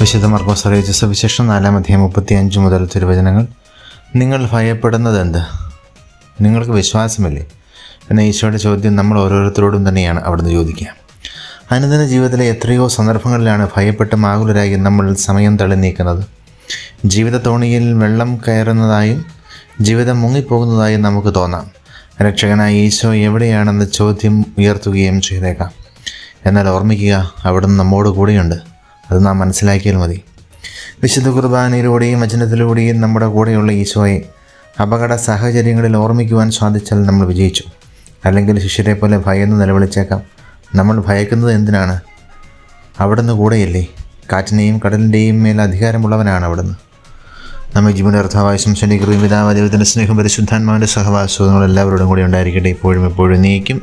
വിശുദ്ധ മർക്കോസ് അറിയിച്ച സുവിശേഷം നാലാം അധ്യായം മുപ്പത്തി അഞ്ച് മുതൽ തിരുവചനങ്ങൾ. നിങ്ങൾ ഭയപ്പെടുന്നത് എന്ത് നിങ്ങൾക്ക് വിശ്വാസമില്ലേ? എന്ന ഈശോയുടെ ചോദ്യം നമ്മൾ ഓരോരുത്തരോടും തന്നെയാണ് അവിടുന്ന് ചോദിക്കുക. അനുദിന ജീവിതത്തിലെ എത്രയോ സന്ദർഭങ്ങളിലാണ് ഭയപ്പെട്ട് മാകുലരായി നമ്മൾ സമയം തള്ളി നീക്കുന്നത്. ജീവിത തോണിയിൽ വെള്ളം കയറുന്നതായും ജീവിതം മുങ്ങിപ്പോകുന്നതായും നമുക്ക് തോന്നാം. രക്ഷകനായ ഈശോ എവിടെയാണെന്ന ചോദ്യം ഉയർത്തുകയും ചെയ്തേക്കാം. എന്നാൽ ഓർമ്മിക്കുക അവിടുന്ന് നമ്മോട് കൂടെയുണ്ട്. അത് നാം മനസ്സിലാക്കിയാൽ മതി. വിശുദ്ധ കുർബാനയിലൂടെയും വചനത്തിലൂടെയും നമ്മുടെ കൂടെയുള്ള ഈശോയെ അപകട സാഹചര്യങ്ങളിൽ ഓർമ്മിക്കുവാൻ സാധിച്ചാൽ നമ്മൾ വിജയിച്ചു. അല്ലെങ്കിൽ ശിഷ്യരെ പോലെ ഭയന്ന് നിലവിളിച്ചേക്കാം. നമ്മൾ ഭയക്കുന്നത് എന്തിനാണ്? അവിടുന്ന് കൂടെയില്ലേ? കാറ്റിനെയും കടലിന്റെയും മേൽ അധികാരമുള്ളവനാണ് അവിടുന്ന്. നമ്മെ ജീവനർത്ഥാവശ്യം സംശനികൃയും പിതാവ് ദൈവത്തിന്റെ സ്നേഹം പരിശുദ്ധാത്മാവിന്റെ സഹവാസവും എല്ലാവരോടും കൂടി ഉണ്ടായിരിക്കട്ടെ. ഇപ്പോഴും എപ്പോഴും നീക്കും.